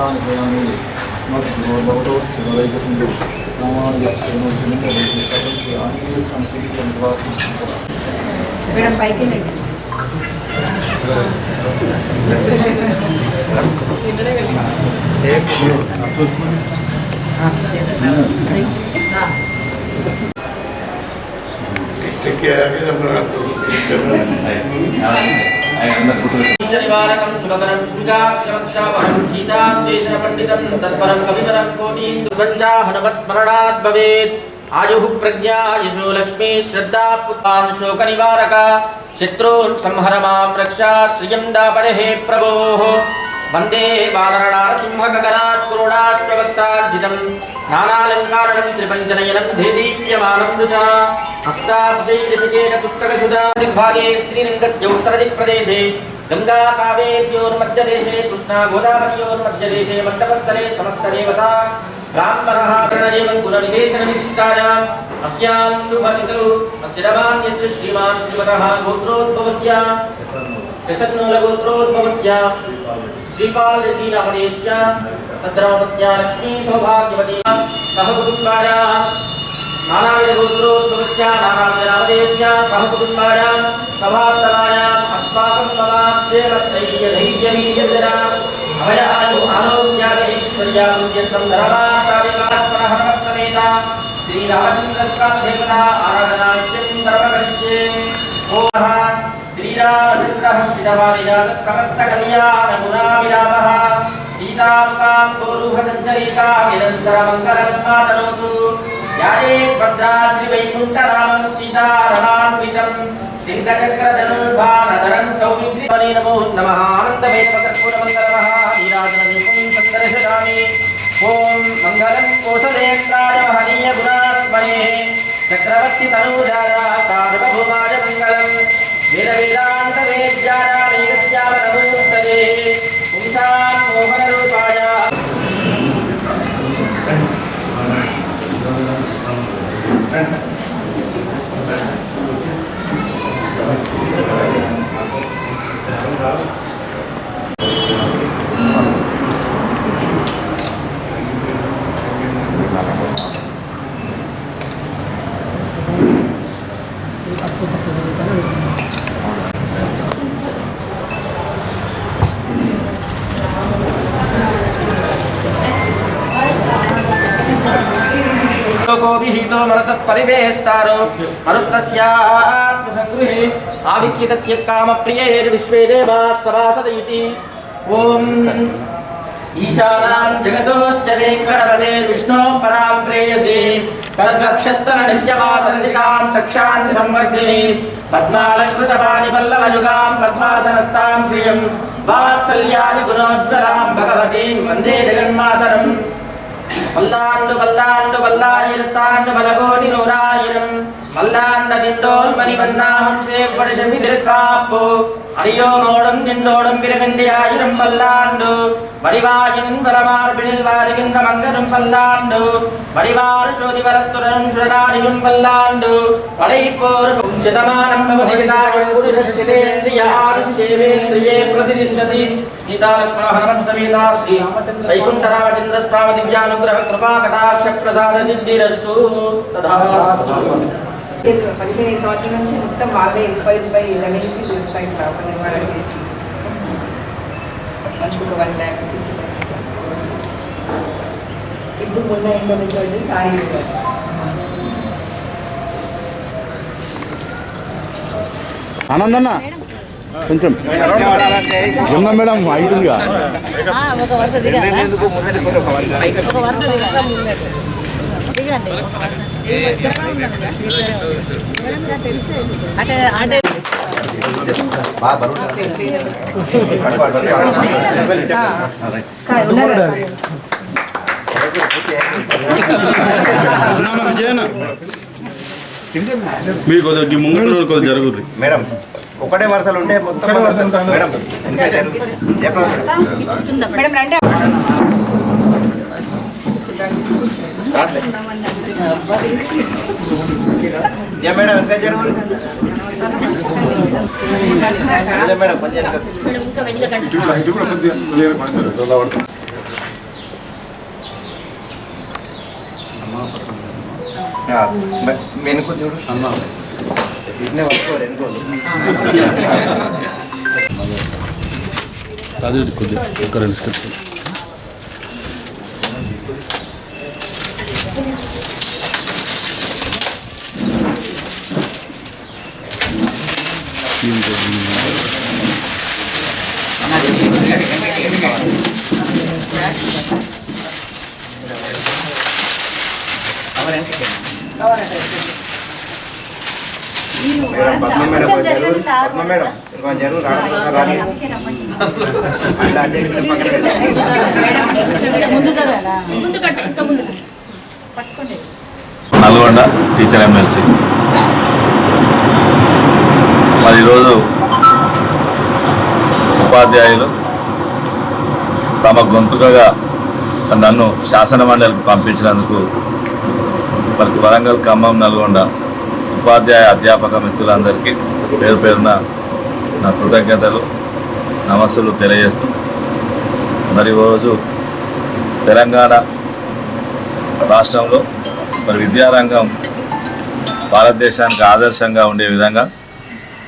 ఆయుష్యేవే ఇంద్రియం ప్రతిష్ఠతి సకలం శ్రీ ఆంజనేయ స్వామి పరిపూర్ణ కృపాకృతాస్తు సకలం శ్రీ ఆంజనేయ స్వామి కవర్ మేడం పైకి వెళ్ళండి నివారకం శుభకరం పూజాక్షరక్షావహం సీతాద్వేషణ निवारकं सुभकरं आयुः प्रज्ञा यशो लक्ष्मी श्रद्धा पुतान् शोकनिवारक। शत्रून् संहर माँ रक्षा श्रियं दापरे प्रभोः। वंदे वानरणारसिंहगगनात् पुरोडाश्ववक्त्रार्जितम् నానాలంకారణం త్రిపంచనయనం దేదీప్యమానం రుచా హస్తాబ్జైరసికేన పుస్తకసుధా దిగ్భాగే శ్రీరంగస్య ఉత్తరదిక్ప్రదేశే. గంగా కావేర్యోర్మధ్యదేశే కృష్ణా గోదావరియోర్మధ్యదేశే మండపస్థలే సమస్తదేవతా. బ్రాహ్మణः ప్రణయేవం గుణవిశేషణవిశిష్టాయాम् అస్యాం శుభరితౌ ప్రసన్నూలగోత్రోద్భవస్య శ్రీపాలరెడ్డినామదేశ్య తద్రామస్య లక్ష్మీ సౌభాగ్యవతి సహ కుటుంబాయాः నానావిధగోత్రోద్భవస్య నానావిధనామదేశ్య సహ కుటుంబాయాం సభాస్తవాయాం అస్మాకం మమాక్షేమస్థైర్యధైర్యవీర్యజన అభయాయు ఆరోగ్యాదైశ్వర్యాముద్యంతం ధర్మాస్తావికాస్మరః సమేత శ్రీరామచంద్రస్వామిదేవతా ఆరాధనాఖ్యం ధర్మకరిష్యే ఓం సమస్త కళ్యాణ గుణావిరామः సీతాముఖాం గోరుహసంచరికా నిరంతరమంగళం మాతనోతు యారే భద్రాద్రి వైకుంఠరామం సీతారమాన్వితం సింగచక్రధనుర్భానధరం సౌమిత్రి నమో నమః ఆనందమేకర్పూరమంగళమః నీరాజనదీపం సందర్శయామి ఓం మంగళం కోసలేంద్రాయ మహనీయ గుణాత్మనే చక్రవర్తి తనూజారా సార్వభౌమాయ మంగళం వేద వేదాంత వేద్యానామేకస్యామ నమోస్తరే పుంసాం మోహన రూపాయ లోకోభిహితో మరత పరివేస్తారో మరుత్తస్యాత్మసంగృహే ఆవిక్కితస్య కామప్రియైర్విశ్వే దేవాः సభాసదయితి ఓం ఈశానాం జగతోస్య వెంకటపదే విష్ణో పరాం ప్రేయసి తద్వక్షస్థల నిత్యవాసరసికాం చక్షాంతి సంవర్ధిని పద్మాలకృతపాణి పల్లవయుగాం పద్మాసనస్తాం శ్రియం వాత్సల్యాది గుణోజ్వరాం భగవతీం వందే జగన్మాతరం பல்லாண்டு பல்லாண்டு பல்லாயிரத்தாண்டு பல கோடி நூறாயிரம். மல்லாண்ட திண்டோல் மணி வந்தாமும் சேப்படி செமி திருக்காப்பு. அடியோனோடும் திண்டோடும் பிறவின்றி ஆயிரம் பல்லாண்டு. வடிவாயின் பலமார்பினில் வாருகின்ற மங்கரும் பல்லாண்டு. வடிவாறு சோதி வரத்துடன் சுடராரியும் பல்லாண்டு. படைப்போர் சிதமானம் யாரும் சேவேந்திரியே பிரதிஷ்டதி சீதாலக்ஷ்மணஹரம் சமேதா ஸ்ரீ வைகுண்டராஜேந்திர சுவாமி திவ்யானுகிரக கிருபா கடாட்ச பிரசாத சித்திரஸ்து. ததாஸ்து పదిహేను సంవత్సరాల నుంచి మొత్తం వాళ్ళే ముప్పై ముప్పై అనేసి దొరుకుతాయి ఇట్లా ఒక నిర్మాణం చేసి మంచిగా ఒక వన్ ల్యాక్ ఇప్పుడు మొన్న వచ్చి సారీ ఆనందన్న కొంచెం. ఉన్న మేడం ఐదుగా? ఒక అంటే మీరు కొద్దిగా ఈ ముంగడు కొద్దిగా జరుగుతుంది మేడం ఒకటే వరుసలు ఉంటే మొత్తం మేడం ఇంకా జరుగు చెప్పండి మేడం రండి. మేడం ఇంకా జరుగు ఏ మేడం కొంచెం వెనక. ఆ, మ- వెనుక ఇట్నే పట్టుకోరు వెనుకోదు అది కొద్దిగా ఒక రెండు స్టెప్స్ మేడం పద్మ మేడం కొంచెం జరుగు పద్మ మేడం కొంచెం జరుగు రాడు రాని ఇలా అధ్యక్షుడు పక్కన పెట్టండి ముందు జరగాలా నల్గొండ టీచర్ ఎమ్మెల్సీ. మరి ఈరోజు ఉపాధ్యాయులు తమ గొంతుకగా నన్ను శాసన మండలికి పంపించినందుకు వారికి వరంగల్ ఖమ్మం నల్గొండ ఉపాధ్యాయ అధ్యాపక మిత్రులందరికీ పేరు పేరున నా కృతజ్ఞతలు నమస్సులు తెలియజేస్తూ మరి ఈరోజు తెలంగాణ రాష్ట్రంలో మరి విద్యారంగం భారతదేశానికి ఆదర్శంగా ఉండే విధంగా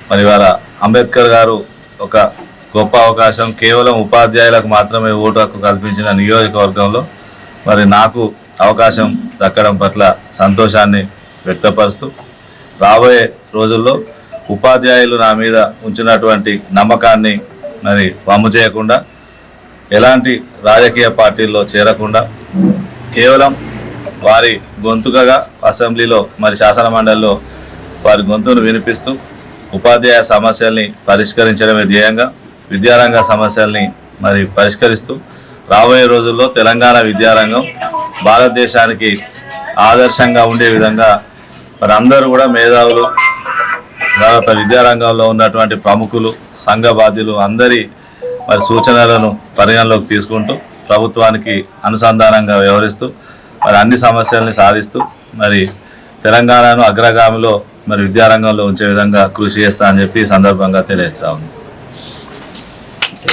మరి వారు అంబేద్కర్ గారు ఒక గొప్ప అవకాశం. కేవలం ఉపాధ్యాయులకు మాత్రమే ఓటు హక్కు కల్పించిన నియోజకవర్గంలో మరి నాకు అవకాశం దక్కడం పట్ల సంతోషాన్ని వ్యక్తపరుస్తూ రాబోయే రోజుల్లో ఉపాధ్యాయులు నా మీద ఉంచినటువంటి నమ్మకాన్ని మరి వమ్ము చేయకుండా ఎలాంటి రాజకీయ పార్టీల్లో చేరకుండా కేవలం వారి గొంతుకగా అసెంబ్లీలో మరి శాసన మండలిలో వారి గొంతును వినిపిస్తూ ఉపాధ్యాయ సమస్యల్ని పరిష్కరించడమే ధ్యేయంగా విద్యారంగ సమస్యల్ని మరి పరిష్కరిస్తూ రాబోయే రోజుల్లో తెలంగాణ విద్యారంగం భారతదేశానికి ఆదర్శంగా ఉండే విధంగా మరి అందరూ కూడా మేధావులు తర్వాత విద్యారంగంలో ఉన్నటువంటి ప్రముఖులు సంఘ బాధ్యులు అందరి మరి సూచనలను పరిగణలోకి తీసుకుంటూ ప్రభుత్వానికి అనుసంధానంగా వ్యవహరిస్తూ మరి అన్ని సమస్యల్ని సాధిస్తూ మరి తెలంగాణను అగ్రగామిలో మరి విద్యారంగంలో ఉంచే విధంగా కృషి చేస్తా అని చెప్పి సందర్భంగా తెలియజేస్తా ఉంది